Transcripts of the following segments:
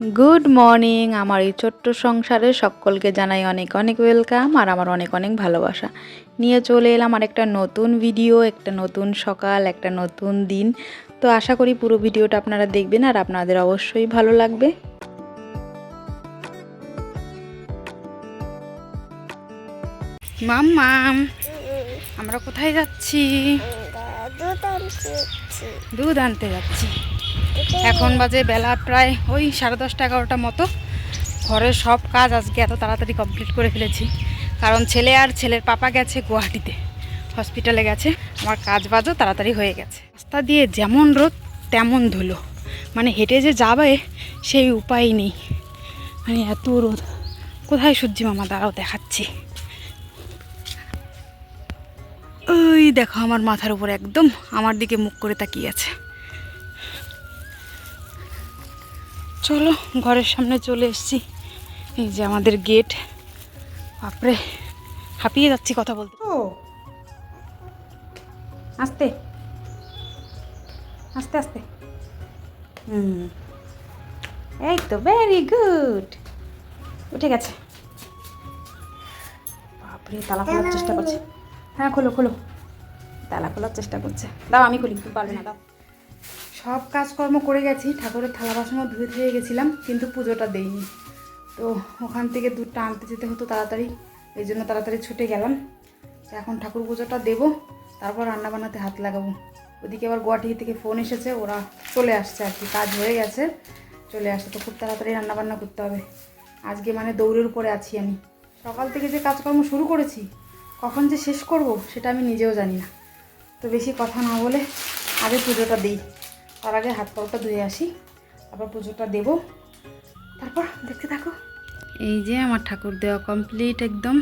Good morning আমার এই ছোট্ট সংসারে সকলকে জানাই অনেক অনেক ওয়েলকাম আর আমার অনেক অনেক ভালোবাসা। নিয়ে চলে এলাম আর একটা নতুন ভিডিও একটা নতুন সকাল একটা নতুন দিন। তো আশা করি পুরো ভিডিওটা আপনারা দেখবেন আর আপনাদের অবশ্যই ভালো লাগবে। মাম মাম আমরা কোথায় যাচ্ছি। দুধ আনতে যাচ্ছি। এখন বাজে বেলা প্রায় ওই সাড়ে দশটা, এগারোটা মতো। ঘরের সব কাজ আজকে এত তাড়াতাড়ি কমপ্লিট করে ফেলেছি। কারণ ছেলে আর ছেলের পাপা গেছে গুয়াহাটিতে হসপিটালে গেছে। আমার কাজ বাজও তাড়াতাড়ি হয়ে গেছে। রাস্তা দিয়ে যেমন রোদ, তেমন ধুলো। মানে হেঁটে যে যাবে, সেই উপায় নেই। মানে এত রোদ। কোথায় সূর্যি মামা? দাঁড়াও, দেখাচ্ছি। ওই দেখো, আমার মাথার উপর একদম আমার দিকে মুখ করে তাকিয়ে আছে। চলো, ঘরের সামনে চলে এসেছি। এই যে আমাদের গেট বাপরে, হাঁপিয়ে যাচ্ছি কথা বলতে। ও, আস্তে। আস্তে আস্তে। হুম। এই তো ভেরি গুড উঠে গেছে। বাপরে, তালা খোলার চেষ্টা করছে। হ্যাঁ খোলো খোলো। তালা খোলার চেষ্টা করছে। দাও, আমি খুলি পারবে না, দাও। সব কাজকর্ম করে গেছি, ঠাকুরের থালা বাসনও ধুয়ে ধুয়ে গেছিলাম, কিন্তু পুজোটা দেইনি। তো ওখান থেকে দুধটা আনতে যেতে হতো তাড়াতাড়ি, এই জন্য তাড়াতাড়ি ছুটে গেলাম। এখন ঠাকুর পুজোটা দেবো, তারপর রান্না বান্নাতে হাত লাগাবো। ওদিকে আবার গুয়াহাটি থেকে ফোন এসেছে, ওরা চলে আসছে আর কি, কাজ হয়ে গেছে, চলে আসছে, তো খুব তাড়াতাড়ি রান্না বান্না করতে হবে। আজকে মানে দৌড়ের উপরে আছি আমি। সকাল থেকে যে কাজকর্ম শুরু করেছি, কখন যে শেষ করব, সেটা আমি নিজেও জানি না। তো বেশি কথা না বলে আগে পুজোটা দিই। তার আগে হাত পাটা ধুয়ে আসি। আবার পুজোটা দেব। তারপর দেখতে থাকো। এই যে আমার ঠাকুর দেওয়া কমপ্লিট একদম।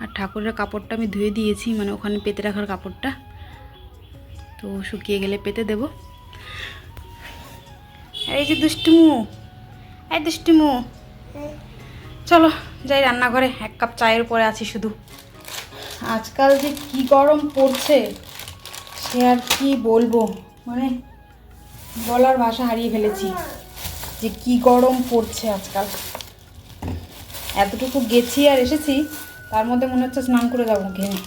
আর ঠাকুরের কাপড়টা আমি ধুয়ে দিয়েছি মানে ওখানে পেতে রাখার কাপড়টা। তো শুকিয়ে গেলে পেতে দেব। এই যে দুষ্টুমু, এই দুষ্টুমু। চলো যাই রান্নাঘরে, এক কাপ চায়ের পরে আছি শুধু। আজকাল যে কি গরম পড়ছে, সে আর কি বলব? মানে বলার ভাষা হারিয়ে ফেলেছি। যে কি গরম পড়ছে আজকাল। এতটুকু গেছি আর এসেছি, তার মধ্যে মনে হচ্ছে স্নান করে যাব ঘেমে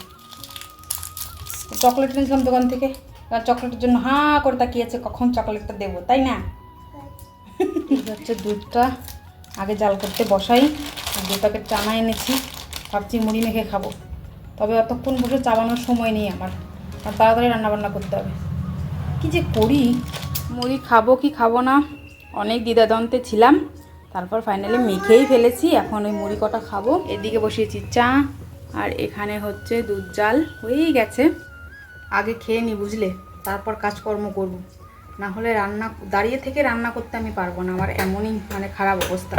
চকলেট নিয়েছিলাম দোকান থেকে চকলেটের জন্য হাঁ করে তাকিয়েছে কখন চকলেটটা দেবো, তাই না? হচ্ছে দুধটা আগে জাল করতে বসাই দু প্যাকেট চানা এনেছি, ভাবছি মুড়ি মেখে খাব। তবে অতক্ষণ বসে চাবানোর সময় নেই আমার, আর তাড়াতাড়ি রান্নাবান্না করতে হবে। কি যে করি? মুড়ি খাব কি খাব না, অনেক দ্বিধাদ্বন্দ্বে ছিলাম। তারপর ফাইনালি মেখেই ফেলেছি, এখন ওই মুড়ি কটা খাব। এদিকে বসিয়েছি চা, আর এখানে হচ্ছে দুধ জাল, হয়েই গেছে। আগে খেয়ে নি বুঝলে, তারপর কাজকর্ম করব। না হলে রান্না, দাঁড়িয়ে থেকে রান্না করতে আমি পারব না, আমার এমনই মানে খারাপ অবস্থা।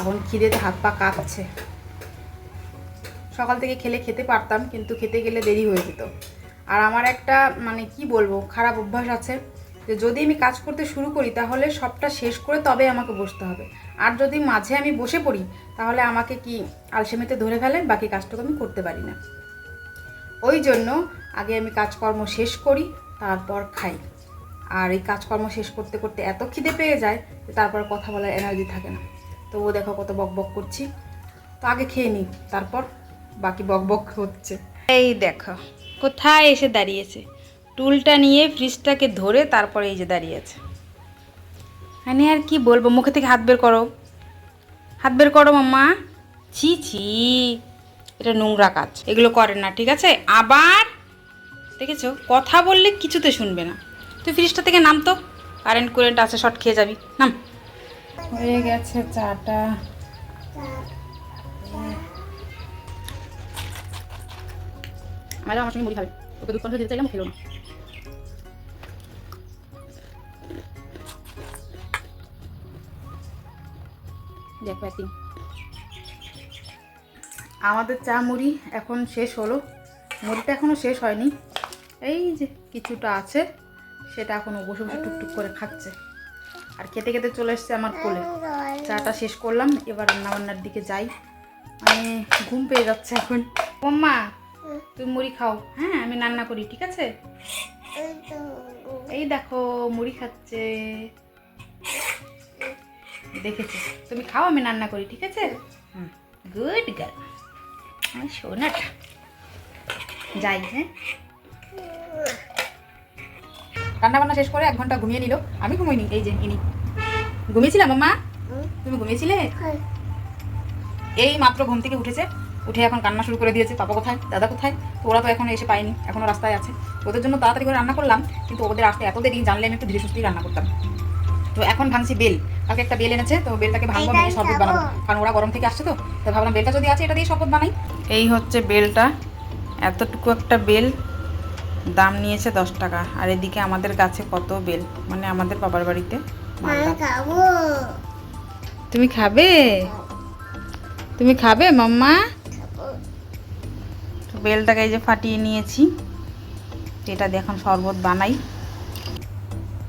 এখন খিদেতে হাত পা কাঁপছে। সকাল থেকে খেলে খেতে পারতাম, কিন্তু খেতে গেলে দেরি হয়ে যেত। আর আমার একটা মানে কি বলব, খারাপ অভ্যাস আছে। যে যদি আমি কাজ করতে শুরু করি, তাহলে সবটা শেষ করে তবে আমাকে বসতে হবে। আর যদি মাঝে আমি বসে পড়ি, তাহলে আমাকে কি আলসেমিতে ধরে ফেলে, বাকি কাজটুকু আমি করতে পারি না। ওই জন্য আগে আমি কাজকর্ম শেষ করি, তারপর খাই। আর এই কাজকর্ম শেষ করতে করতে এত খিদে পেয়ে যায় যে তারপর কথা বলার এনার্জি থাকে না। তো ও দেখো কত বক বক করছি। তো আগে খেয়ে নিই, তারপর বাকি বক বক হচ্ছে। এই দেখো, কোথায় এসে দাঁড়িয়েছে? টুলটা নিয়ে ফ্রিজটাকে ধরে তারপরে এই যে দাঁড়িয়ে আছে। মানে আর কি বলব, মুখে থেকে হাত বের করো। হাত বের করো মাম্মা। ছি ছি। এটা নোংরা কাজ। এগুলো করে না, ঠিক আছে? আবার দেখেছ, কথা বললে কিছুতে শুনবে না। তুই ফ্রিজটা থেকে নাম তো। কারেন্ট কুরেন্ট আছে শর্ট খেয়ে যাবি। নাম। হয়ে গেছে চাটা। আমার সঙ্গে মুড়ি খাবে। ওকে দুধ দিতে চাইলাম খেলো না। দেখো আমাদের চা মুড়ি এখন শেষ হলো। মুড়িটা এখনও শেষ হয়নি। এই যে কিছুটা আছে, সেটা এখনও বসে বসে টুকটুক করে খাচ্ছে। আর খেতে খেতে চলে এসছে আমার কোলে। চাটা শেষ করলাম, এবার রান্নাবান্নার দিকে যাই। আমি ঘুম পেয়ে যাচ্ছে এখন। মম্মা তুমি মুড়ি খাও। হ্যাঁ আমি রান্না করি, ঠিক আছে? এই দেখো, মুড়ি খাচ্ছে। দেখেছে? তুমি খাও আমি রান্না করি ঠিক আছে? গুড গার্ল আমার সোনাটা যাই হ্যাঁ? রান্না বান্না শেষ করে এক ঘণ্টা ঘুমিয়ে নিল। আমি ঘুমাইনি এই যে ইনি। ঘুমিয়েছিলাম মাম্মা? তুমি ঘুমিয়েছিলে? এই মাত্র ঘুম থেকে উঠেছে। উঠে এখন কান্না শুরু করে দিয়েছে পাপা কোথায় দাদা কোথায়? তো ওরা তো এখন এসে পায়নি এখনও রাস্তায় আছে। ওদের জন্য তাড়াতাড়ি করে রান্না করলাম কিন্তু ওদের আসতে এত দেরি জানলে আমি একটু ধীরে সুস্থেই রান্না করতাম। তো এখন ভাঙছি বেল। কালকে একটা বেল এনেছে তো বেলটাকে ভাঙবো ভেঙে শরবত বানাবো। কারণ ওরা গরম থেকে আসছে তো তো ভাবলাম বেলটা যদি আছে এটা দিয়ে শরবত বানাই। এই হচ্ছে বেলটা। এতটুকু একটা বেল। দাম নিয়েছে দশ টাকা। আর এদিকে আমাদের গাছে কত বেল? মানে আমাদের বাবার বাড়িতে তুমি খাবে? তুমি খাবে মাম্মা? বেলটাকে এই যে ফাটিয়ে নিয়েছি। এটা দিয়ে এখন শরবত বানাই।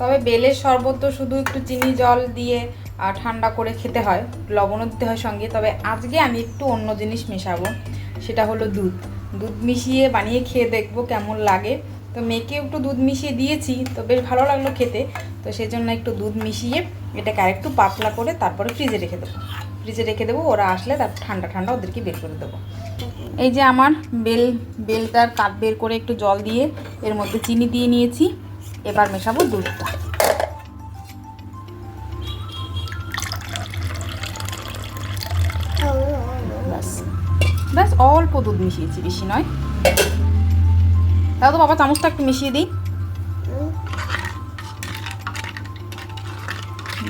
তবে বেলের শরবত তো শুধু একটু চিনি, জল দিয়ে ঠান্ডা করে খেতে হয়, লবণও দিতে হয় সঙ্গে। তবে আজকে আমি একটু অন্য জিনিস মেশাবো, সেটা হলো দুধ। দুধ মিশিয়ে বানিয়ে খেয়ে দেখব কেমন লাগে। তো মেয়েকে একটু দুধ মিশিয়ে দিয়েছি, তো বেশ ভালো লাগল খেতে। তো সেই জন্য একটু দুধ মিশিয়ে এটাকে আরেকটু পাতলা করে তারপরে ফ্রিজে রেখে দেবো। ফ্রিজে রেখে দেবো, ওরা আসলে তার ঠান্ডা ঠান্ডা ওদেরকে বের করে দেবো। এই যে আমার বেল, বেলটার কাঠ বের করে একটু জল দিয়ে এর মধ্যে চিনি দিয়ে নিয়েছি। এবার মেশাবো দুধটা। ব্যাস। অল্প দুধ মিশিয়েছি, বেশি নয়। তাও তো বাবা, চামচটা একটু মিশিয়ে দিই।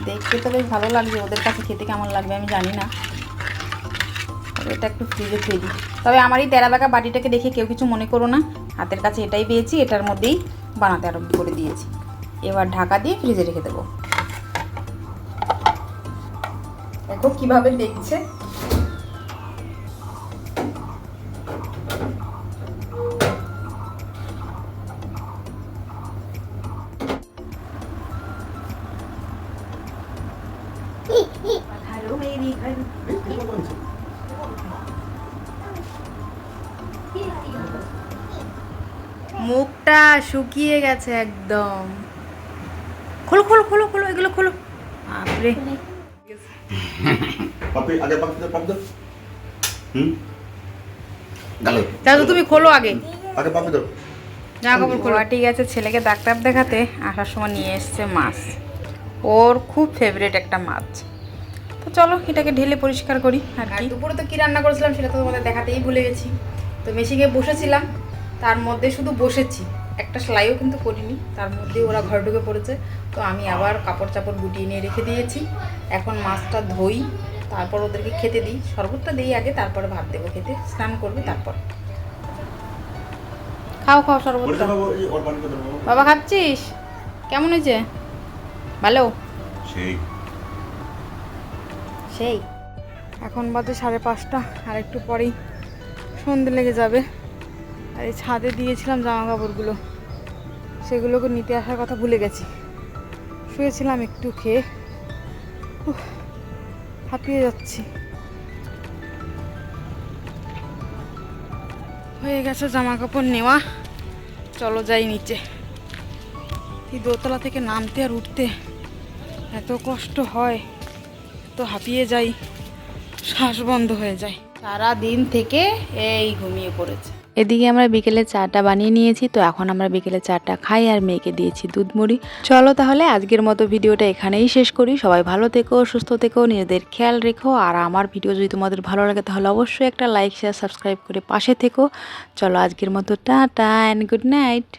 দেখতে তো বেশ ভালো লাগছে, ওদের কাছে খেতে কেমন লাগবে আমি জানি না। এটা একটু ফ্রিজে দিই। তবে আমার এই তেরা বাটিটাকে দেখে কেউ কিছু মনে করো না। হাতের কাছে এটাই পেয়েছি, এটার মধ্যেই বানাতে আরম্ভ করে দিয়েছি। এবার ঢাকা দিয়ে ফ্রিজে রেখে দেবো। দেখো কীভাবে দেখছে মুখটা শুকিয়ে গেছে একদম। খোলো খোলো খোলো খোলো এগুলো খোলো। বাপরে। পাপি আগে পাপি দাও পাপি দাও। হুম? গেল। দাদু তুমি খোলো আগে। আগে পাপি দাও। জামা কাপড় খোলো। ঠিক আছে ছেলেকে ডাক্তার দেখাতে আসার সময় নিয়ে এসছে মাছ। ওর খুব ফেভারিট একটা মাছ। তো চলো এটাকে ঢেলে পরিষ্কার করি আর কি। দুপুরে তো কী রান্না করেছিলাম সেটা তো তোমাদের দেখাতেই ভুলে গেছি। তো মেশিনে বসেছিলাম তার মধ্যে শুধু বসেছি। একটা সেলাইও কিন্তু করিনি তার মধ্যে ওরা ঘর ঢুকে পড়েছে। তো আমি আবার কাপড় চাপড় গুটিয়ে নিয়ে রেখে দিয়েছি। এখন মাছটা ধুই তারপর ওদেরকে খেতে দিই। শরবতটা দিই আগে তারপরে ভাত দেবো খেতে। স্নান করবে তারপর। খাও খাও শরবতটা। বাবু খাচ্ছিস? কেমন হয়েছে? ভালো? সেই। সেই। এখন বাজে সাড়ে পাঁচটা আর একটু পরেই সন্ধে লেগে যাবে। আর এই ছাদে দিয়েছিলাম জামা কাপড়গুলো সেগুলোকে নিতে আসার কথা ভুলে গেছি। শুয়েছিলাম একটু খেয়ে। হাঁপিয়ে যাচ্ছি। হয়ে গেছে জামা কাপড় নেওয়া। চলো যাই নিচে। এই দোতলা থেকে নামতে আর উঠতে এত কষ্ট হয় তো হাঁপিয়ে যাই, শ্বাস বন্ধ হয়ে যায়। সারা দিন থেকে এই ঘুমিয়ে পড়েছে। এদিকে আমরা বিকেলে চাটা বানিয়ে নিয়েছি, তো এখন আমরা বিকেলে চাটা খাই আর মেয়েকে দিয়েছি দুধ মুড়ি। চলো তাহলে আজকের মতো ভিডিওটা এখানেই শেষ করি। সবাই ভালো থেকো, সুস্থ থেকো, নিজেদের খেয়াল রেখো। আর আমার ভিডিও যদি তোমাদের ভালো লাগে, তাহলে অবশ্যই একটা লাইক শেয়ার সাবস্ক্রাইব করে পাশে থেকো। চলো আজকের মতো টাটা অ্যান্ড গুড নাইট